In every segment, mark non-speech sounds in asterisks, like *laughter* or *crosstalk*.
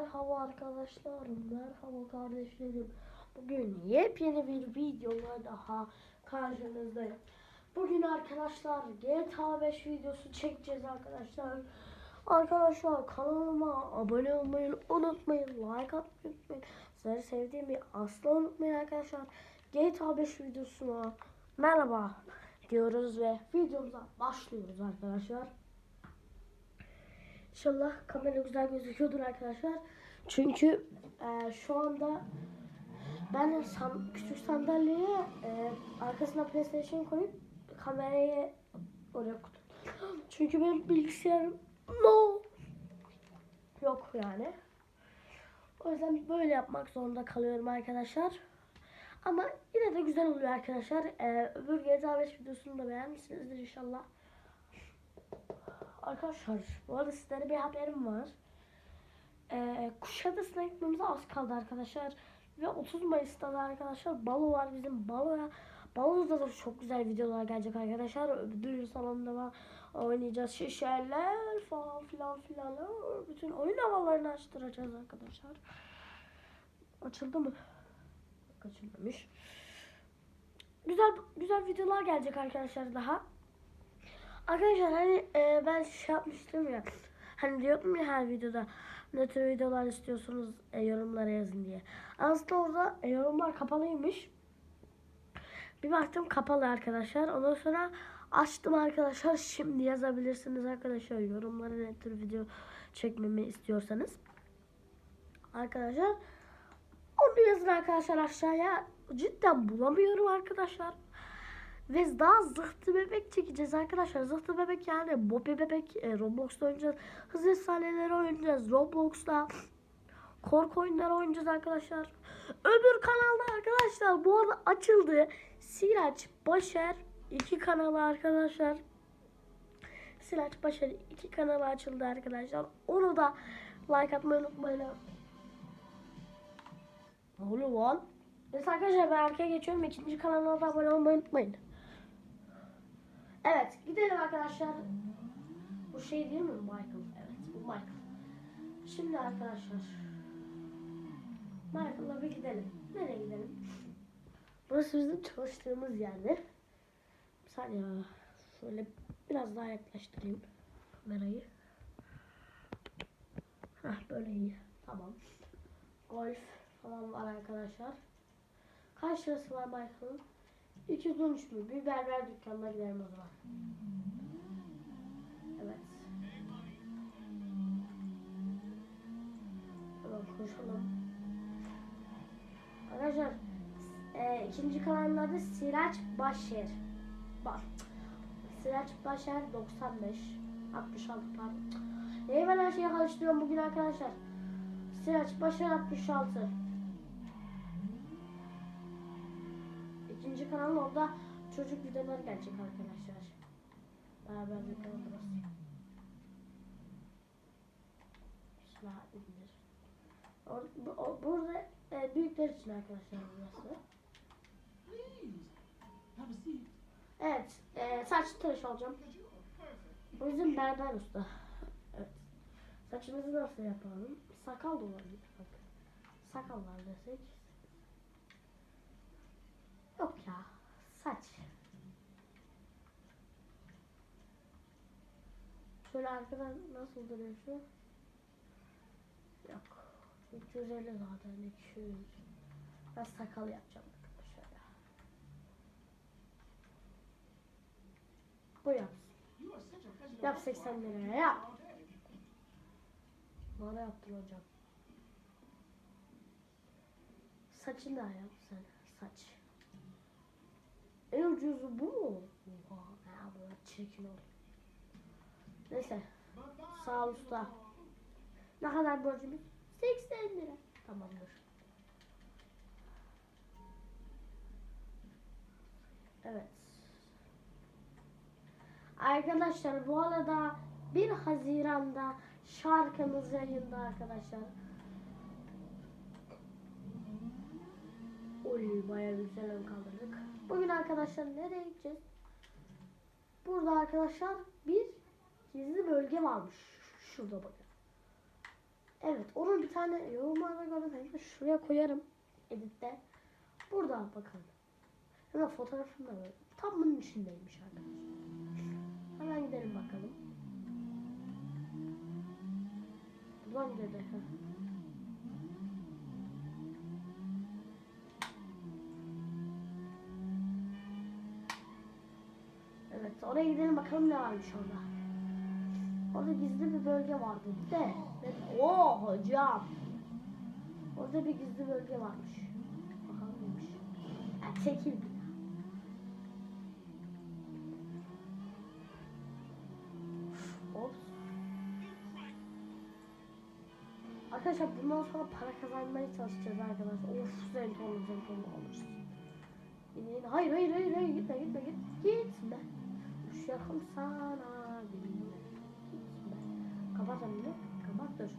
Merhaba arkadaşlar, merhaba kardeşlerim. Bugün yepyeni bir videola daha karşınızdayım. Bugün arkadaşlar GTA 5 videosu çekeceğiz arkadaşlar. Arkadaşlar kanalıma abone olmayı unutmayın, like atmayı unutmayın. Sizleri sevdiğimi asla unutmayın arkadaşlar. GTA 5 videosuna merhaba diyoruz ve videomuza başlıyoruz arkadaşlar. İnşallah kamera güzel gözüküyordur arkadaşlar. Çünkü e, şu anda ben san, küçük sandalyeye e, arkasına PlayStation koyup kamerayı oraya koydum. Çünkü benim bilgisayarım no yok yani. O yüzden böyle yapmak zorunda kalıyorum arkadaşlar. Ama yine de güzel oluyor arkadaşlar. E, öbür GTA 5 videosunu da beğenmişsinizdir inşallah. Arkadaşlar bu arada sizlere bir haberim var. Ee, Kuşadası'na gitmemize az kaldı arkadaşlar. Ve 30 Mayıs'ta da arkadaşlar balo var bizim baloya. Balo'da da çok güzel videolar gelecek arkadaşlar. Ödül salonunda var. Oynayacağız şişeler falan filan filan. Bütün oyun havalarını açtıracağız arkadaşlar. Açıldı mı? Açılmamış. Güzel güzel videolar gelecek arkadaşlar daha. Arkadaşlar hani e, ben şey yapmıştım ya. Hani diyordum ya her videoda ne tür videolar istiyorsunuz e, yorumlara yazın diye. Aslında orada e, yorumlar kapalıymış. Bir baktım kapalı arkadaşlar. Ondan sonra açtım arkadaşlar. *laughs* Şimdi yazabilirsiniz arkadaşlar yorumlara ne tür video çekmemi istiyorsanız. Arkadaşlar onu yazın arkadaşlar aşağıya. Cidden bulamıyorum arkadaşlar. Ve daha zıhtı bebek çekeceğiz arkadaşlar. Zıhtı bebek yani Bobby bebek e, Roblox'ta oynayacağız. Hız efsaneleri oynayacağız. Roblox'ta korku oyunları oynayacağız arkadaşlar. Öbür kanalda arkadaşlar bu arada açıldı. Siraç Başer iki kanalı arkadaşlar. Siraç Başer iki kanalı açıldı arkadaşlar. Onu da like atmayı unutmayın. Ne oluyor lan? Neyse arkadaşlar ben arkaya geçiyorum. İkinci kanalına da abone olmayı unutmayın. Evet gidelim arkadaşlar. Bu şey değil mi Michael? Evet bu Michael. Şimdi arkadaşlar. Michael'la bir gidelim. Nereye gidelim? Burası bizim çalıştığımız yerde. Bir saniye. Şöyle biraz daha yaklaştırayım kamerayı. Hah böyle iyi. Tamam. Golf falan var arkadaşlar. Kaç lirası var Michael'ın? 213 mü? Bir berber dükkanına gidelim o zaman. Evet. Hemen koşalım. Arkadaşlar e, ikinci kanalın adı Siraç Başer. Bak. Siraç Başer 95 66 pardon. Neyi ben her şeyi karıştırıyorum bugün arkadaşlar. Siraç Başer 66. İkinci kanal orada çocuk videoları gelecek arkadaşlar. Beraber kanal burası. İndir. Or, bu, burada e, büyükler için arkadaşlar burası. Evet, e, saç tıraş olacağım. O yüzden berber usta. Evet. Saçımızı nasıl yapalım? Sakal da olabilir. Sakal var desek. Yok ya. Saç. Şöyle arkadan nasıl duruyor şu? Yok. 350 zaten 200. Ben sakal yapacağım ya. Bu yapsın. Yap 80 liraya yap. Bana yaptın hocam. Saçını da yap sen. Saç. Ucuzu bu mu? Oha. Ya bu çirkin oldu. Neyse. Sağ usta. Ne kadar borcumuz? 80 lira. Tamamdır. Evet. Arkadaşlar bu arada 1 Haziran'da şarkımız yayında arkadaşlar. Oy bayağı güzel kaldırdık. Bugün arkadaşlar nereye gideceğiz? Burada arkadaşlar bir gizli bölge varmış. Şurada bakın. Evet onun bir tane yorumlarda gördüm. Şuraya koyarım. Editte. Burada bakın. Hemen fotoğrafım da var. Tam bunun içindeymiş arkadaşlar. Hemen gidelim bakalım. Buradan gidelim. Oraya gidelim bakalım ne varmış orada. Orada gizli bir bölge vardı de. Ben, Oo hocam. Orada bir gizli bölge varmış. Bakalım neymiş. Ya çekil bir. Ops. Arkadaşlar bundan sonra para kazanmaya çalışacağız arkadaşlar. Of zentonlu oluruz. Yine yine. Hayır hayır hayır hayır gitme gitme git. Gitme. Uşakım sana. Kapat önünü. Kapat dur.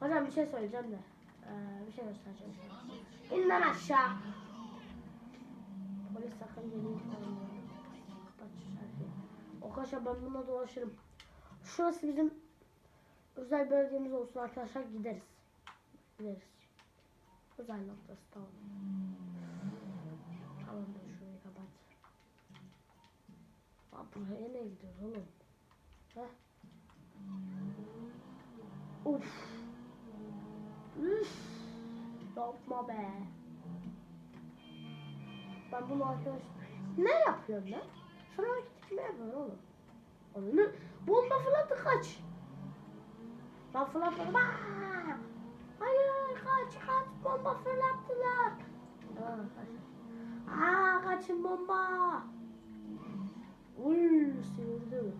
Hocam bir şey söyleyeceğim de. Ee, bir şey göstereceğim. İn lan aşağı. Polis sakın gelin. Kapat şu şarkıyı. Arkadaşlar ben bununla dolaşırım. Şurası bizim özel bölgemiz olsun arkadaşlar gideriz. Gideriz. Özel noktası. Tamam dur şurayı kapat. Aa, buraya ne gidiyoruz oğlum? Heh. Uf. Üf. Yapma be. Ben bunu arkadaş... Ne yapıyorum lan? Sana hareket ne yapıyorsun oğlum? Ne? Bomba fırlattı kaç. Ben fırlatmadım. Aa! Hayır kaç kaç bomba fırlattılar. Aa, kaç. Aa kaçın bomba. Uy sinirdi.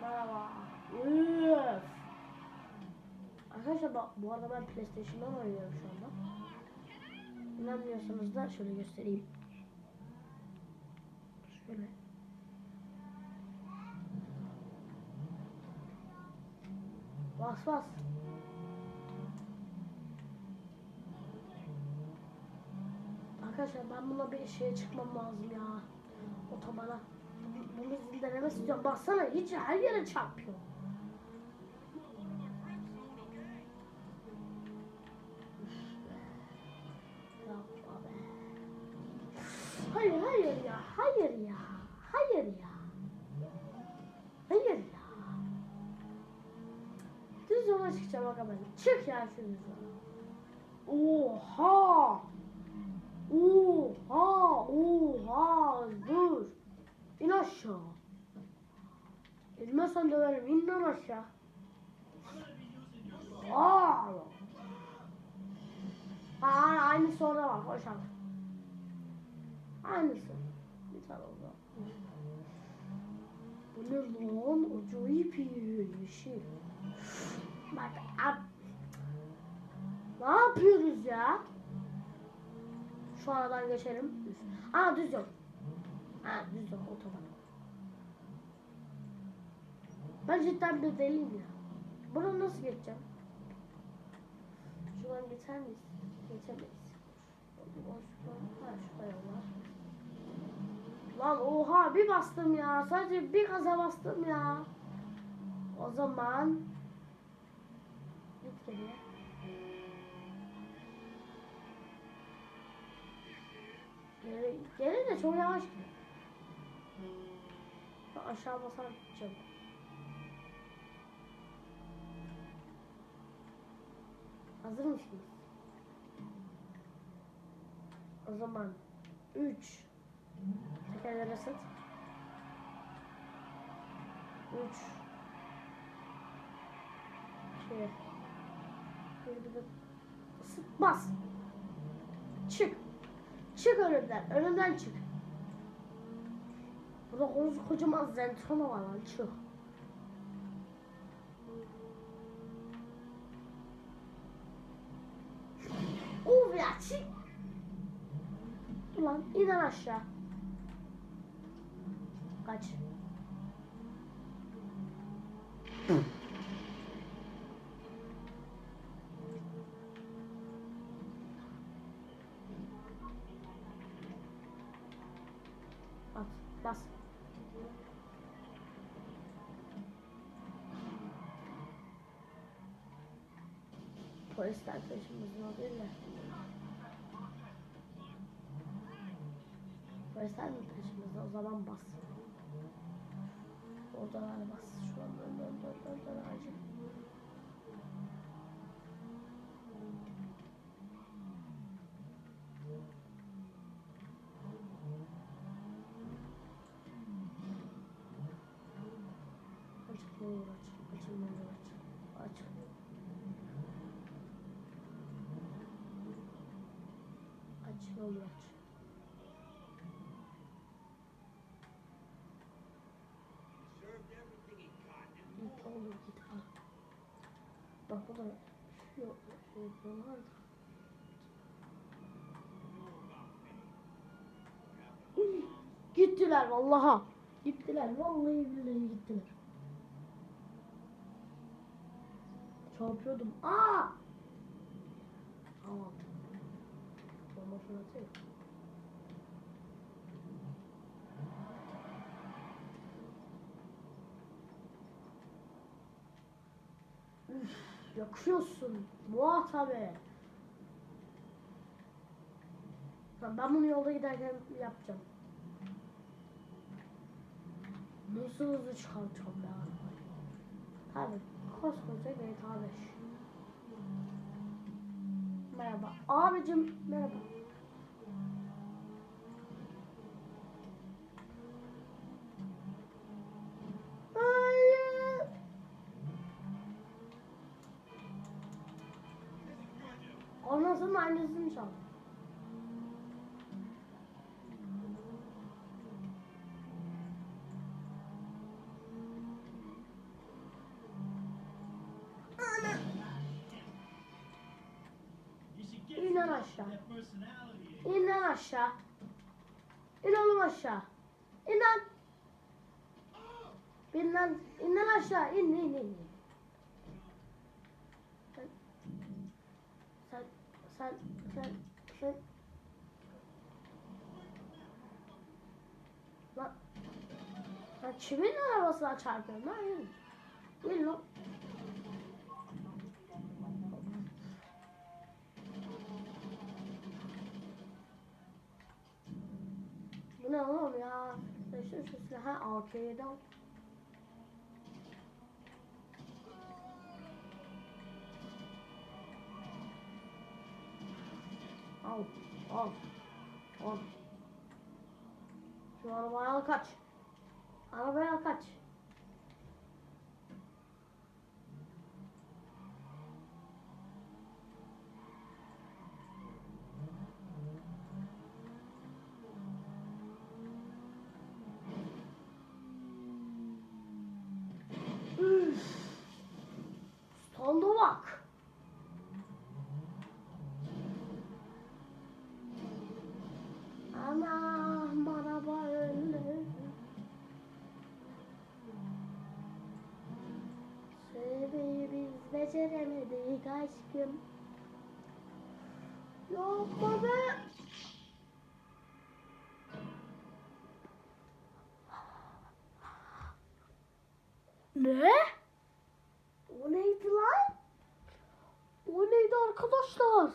Merhaba. Üf. Arkadaşlar bak bu arada ben PlayStation'dan oynuyorum şu anda. İnanmıyorsanız da şöyle göstereyim. Şöyle. Bas bas. Arkadaşlar ben buna bir şeye çıkmam lazım ya. Otobana. Bunu izin denemesi istiyorum. Baksana hiç her yere çarpıyor. Aşağı. İnmezsen döverim. İn lan aşağı. Aa. Aa, aynısı orada var. Koş al. Aynısı. Bir tane oldu. Bu ne lan? Acayip iyi bir şey. Bak ab. Ne yapıyoruz ya? Şu aradan geçelim. Aa düz yok. Ha düz yok otoban. Ben cidden bir deliyim ya. Buradan nasıl geçeceğim? Şuradan geçer miyiz? Geçemeyiz. Ha var. Lan oha bir bastım ya. Sadece bir gaza bastım ya. O zaman git geriye. Geri, geri de çok yavaş gidiyor. Aşağı basarak gideceğim. Hazır mısınız? O zaman 3 Tekerlere sıt 3 2 Bir de sıt bas. Çık. Çık önümden. Önümden çık. Burada koca- kocaman zentrona var lan. Çık aç. Ulan inen aşağı. Kaç. At, bas. Polis arkadaşımızın adıyla. Mi? Polisler mi peşimizde? O zaman bas. Oradalar bas. Şu an dön dön dön dön dön acil. Açık ne olur aç. Açın ne olur aç. Aç. Aç ne olur aç. Git oğlum git al. Bu da şey yapıyorlar da. Uy, Gittiler vallaha. Gittiler vallahi billahi gittiler. Çarpıyordum. Aa! Tamam. Bomba fırlatıyor. Üf, yakıyorsun. Muhatabe. Ben bunu yolda giderken yapacağım. Nasıl hızlı çıkartacağım ya? Tabii. Koskoca GTA 5. Merhaba. Abicim merhaba. İn lan aşağı. İn oğlum aşağı. İn lan. İn lan. Aşağı. İn in in. Sen sen sen sen sen Lan Lan kimin arabasına çarpıyorsun lan? İn lan. Ne oğlum ya? Şu şu silahı AK'ye al. Al, al. Şu arabayı al kaç. Arabayı al kaç. Slovak. Ana maraba öldü. Söyleyi biz beceremedik aşkım. Yok baba. Ne? Arkadaşlar?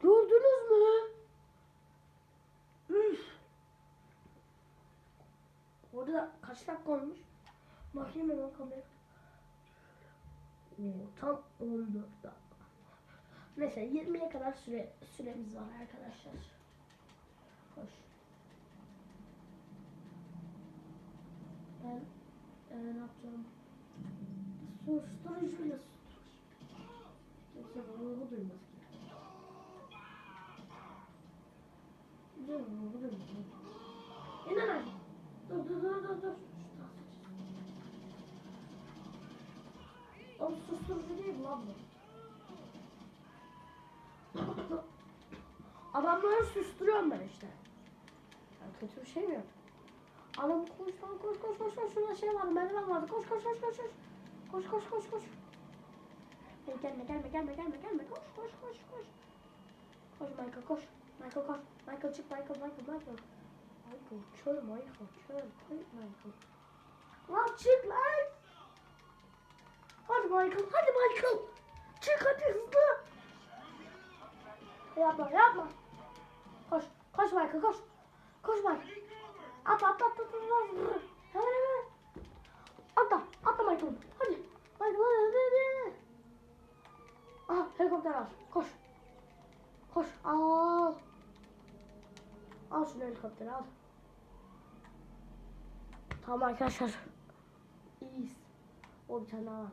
Gördünüz mü? Üf. Orada kaç dakika olmuş? Bakayım hemen kamera. Oo, tam 14 dakika. Neyse 20'ye kadar süre süremiz var arkadaşlar. Hoş. Ben e, ne yapacağım? Susturucuyla Yoksa ruhu duymaz ki. Ruhu duymaz. İn lan aşağı. Dur dur dur dur dur. Oğlum susturucu değil lan bu? Adamları susturuyorum ben işte. Yani kötü bir şey mi yok? Adam koş lan koş koş koş koş şurada şey vardı merdiven vardı koş koş koş koş koş koş koş koş koş Hey, gelme gelme gelme gelme gelme koş koş koş koş koş Michael koş Michael koş Michael çık Michael Michael Michael Michael çöl Michael çöl çöl Michael Lan çık lan Hadi Michael hadi Michael Çık hadi hızlı. Yapma yapma. Koş. Koş Michael koş. Koş Michael. Atla atla atla atla. atla. Hemen hemen. Atla. Atla Michael. Hadi. Michael hadi hadi hadi. Aha helikopter var. Koş. Koş. Al. Al şunu helikopteri al. Tamam arkadaşlar. İyiyiz. O bir tane daha varmış.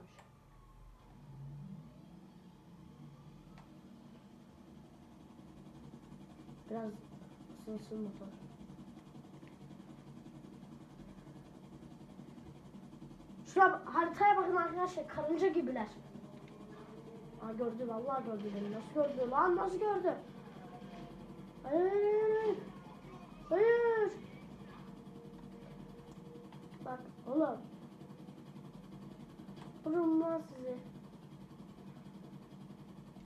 Biraz ısınsın motor. Şuraya haritaya bakın arkadaşlar karınca gibiler. Aa gördü vallahi gördü beni. Nasıl gördü lan nasıl gördü? Hayır. Hayır. Bak oğlum. Vururum lan sizi.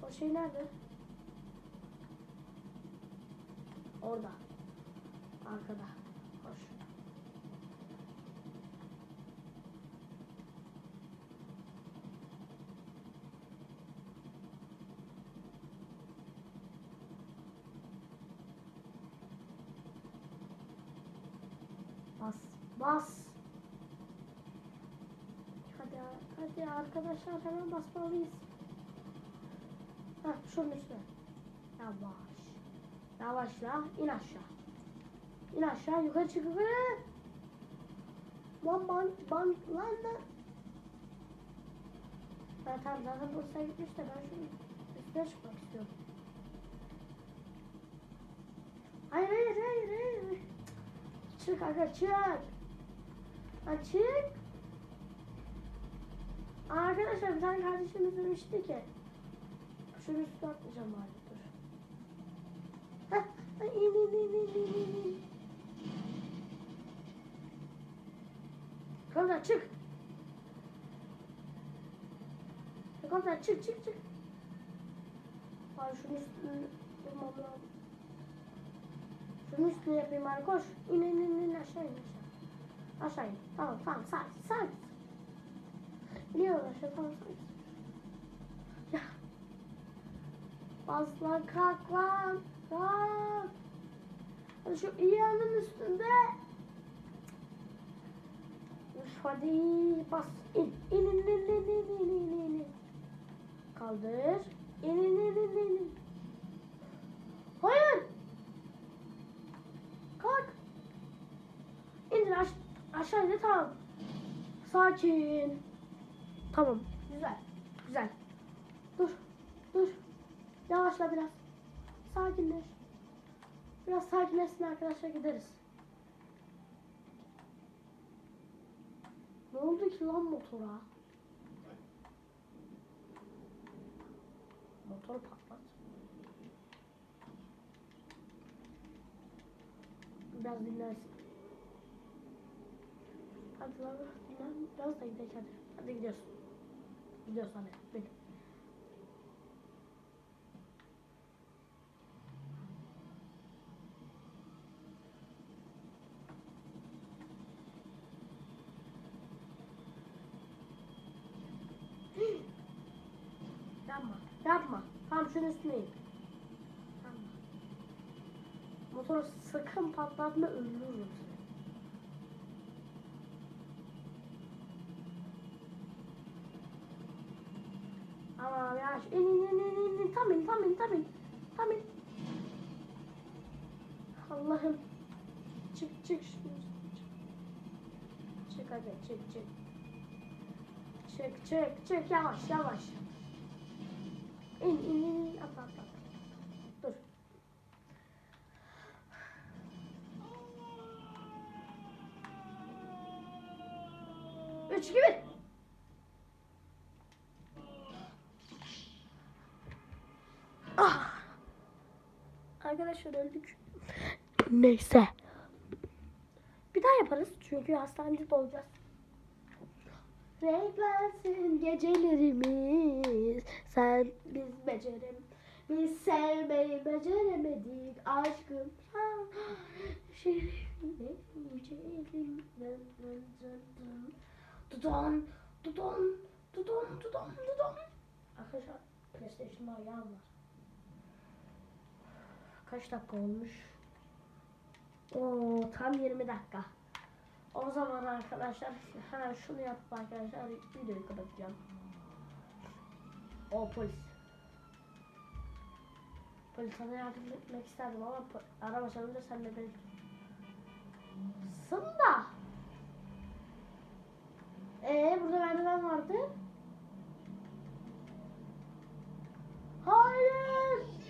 O şey nerede? Orada. Arkada. Koş. Bas. Hadi hadi arkadaşlar hemen basmalıyız. Heh şunun üstüne. Yavaş. Yavaşla in aşağı. İn aşağı yukarı çık yukarı. Lan ban ban lan lan. Ben tamam zaten Bursa'ya gitmiş de ben şunun üstüne çıkmak istiyorum. Hayır hayır hayır hayır. Çık aga çık. Ha, çık. Arkadaşlar bir tane kardeşimiz demişti ki şunun üstüne atlayacağım bari dur. Heh, in in in in in in. Kamera çık. Kamera çık çık çık. Ay şunun üstüne yapmam lazım. Şunun üstüne yapayım bari koş. İn in in in aşağı in aşağı. Aşağı in. Tamam tamam aşağı tamam sağ. Ya. Bas lan kalk şu iyi yanın üstünde. Hadi bas. İn. İn in in in in in in in. Kaldır. İn in in in in. Hayır. Kalk. İndir aş aşağı indir tamam. Sakin. Tamam. Güzel. Güzel. Dur. Dur. Yavaşla biraz. Sakinleş. Biraz sakinleşsin arkadaşlar gideriz. Ne oldu ki lan motora? Motor patlat. Biraz dinlersin. Dinlen. Biraz da gidelim hadi. Hadi gidiyoruz. Gidiyoruz hadi. Bin. Yapma. Yapma. Tam şunun üstüne in. Motoru sakın patlatma öldürürüm İn in in in in. in. Tam in tam in tam in. Tam in. Allah'ım. Çık çık. şunu, Çık, çık hadi çık çık. Çık çık çık yavaş yavaş. İn in in. Atla atla. Ah. Arkadaşlar öldük. Neyse. Bir daha yaparız çünkü hastanede olacağız. Renklensin gecelerimiz Sen biz becerim Biz sevmeyi beceremedik Aşkım Dudon Dudon Dudon Dudon Dudon Arkadaşlar PlayStation'da ayağım var. Kaç dakika olmuş? Oo tam 20 dakika. O zaman arkadaşlar hemen şunu yapıp arkadaşlar videoyu kapatacağım. O polis. Polis sana yardım etmek isterdim ama araba çalınca sen de beni Sında. Ee burada merdiven vardı. Hayır.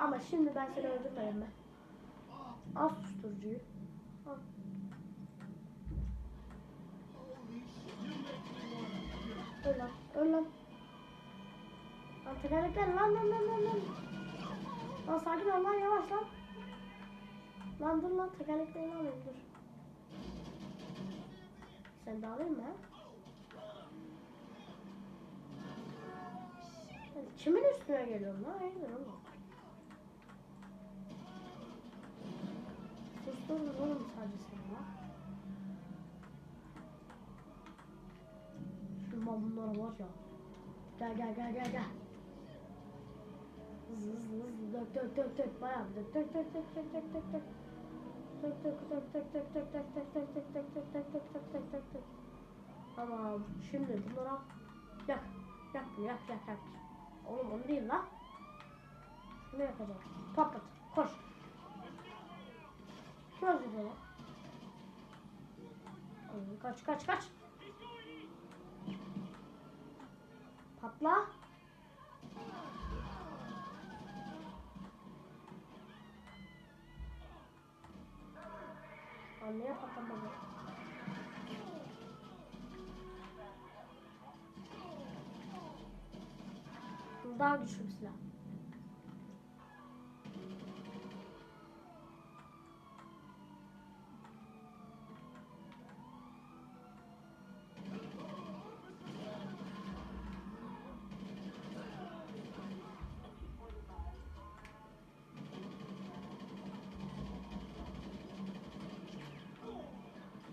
Ama şimdi ben seni öldürmedim mi? Al susturucuyu. Al. Öl lan. Öl lan. Lan tekerlekler lan lan lan lan lan. Lan sakin ol lan yavaş lan. Lan dur lan tekerleklerini alayım dur. Sen de alayım mı? Kimin üstüne geliyorsun lan? Hayırdır oğlum? Susturdun oğlum sadece seni lan. Şimdi ben bunlara var ya. Gel gel gel gel gel. Hızlı hızlı hızlı dök dök dök dök bayağı dök dök dök dök dök dök dök dök. Dök dök dök dök dök dök dök dök dök dök dök dök dök dök dök dök dök dök. Tamam şimdi bunları al. Yak. Yak yak yak yak. Oğlum onu değil lan. Şunu yapacağım. Patlat. Koş. Şöyle böyle. Kaç kaç kaç. Patla. Anneye patlamadı. Daha güçlü bir silah.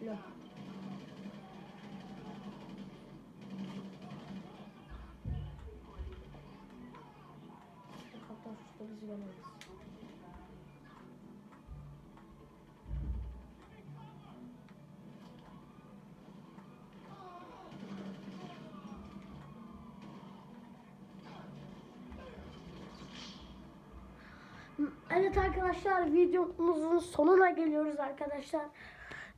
Yok. Hatta şurada bizi görmeyiz. Evet arkadaşlar videomuzun sonuna geliyoruz arkadaşlar.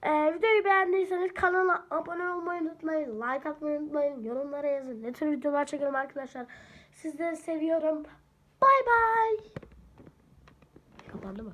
Ee, videoyu beğendiyseniz kanala abone olmayı unutmayın. Like atmayı unutmayın. Yorumlara yazın. Ne tür videolar çekelim arkadaşlar. Sizleri seviyorum. Bay bay. Kapandı mı?